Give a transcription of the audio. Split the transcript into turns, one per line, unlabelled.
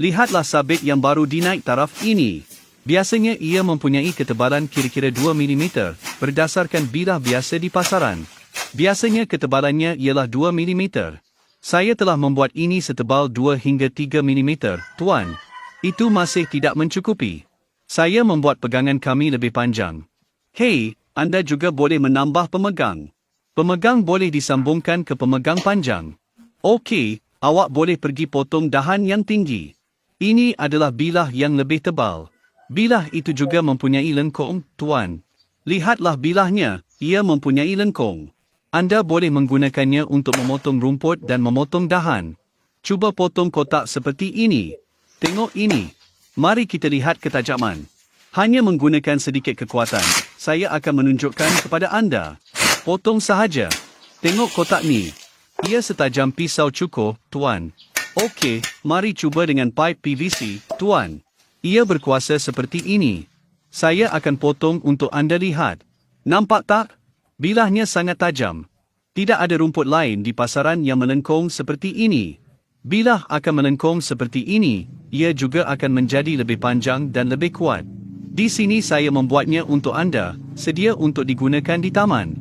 Lihatlah sabit yang baru dinaik taraf ini. Biasanya ia mempunyai ketebalan kira-kira 2 mm berdasarkan bilah biasa di pasaran. Biasanya ketebalannya ialah 2 mm. Saya telah membuat ini setebal 2 hingga 3 mm, tuan. Itu masih tidak mencukupi. Saya membuat pegangan kami lebih panjang. Hei, anda juga boleh menambah pemegang. Pemegang boleh disambungkan ke pemegang panjang. Okey, awak boleh pergi potong dahan yang tinggi. Ini adalah bilah yang lebih tebal. Bilah itu juga mempunyai lengkung, tuan. Lihatlah bilahnya, ia mempunyai lengkung. Anda boleh menggunakannya untuk memotong rumput dan memotong dahan. Cuba potong kotak seperti ini. Tengok ini. Mari kita lihat ketajaman. Hanya menggunakan sedikit kekuatan, saya akan menunjukkan kepada anda. Potong sahaja. Tengok kotak ni. Ia setajam pisau cukur, tuan. Okey, mari cuba dengan pipe PVC, tuan. Ia berkuasa seperti ini. Saya akan potong untuk anda lihat. Nampak tak? Bilahnya sangat tajam. Tidak ada rumput lain di pasaran yang melengkung seperti ini. Bilah akan melengkung seperti ini, ia juga akan menjadi lebih panjang dan lebih kuat. Di sini saya membuatnya untuk anda, sedia untuk digunakan di taman.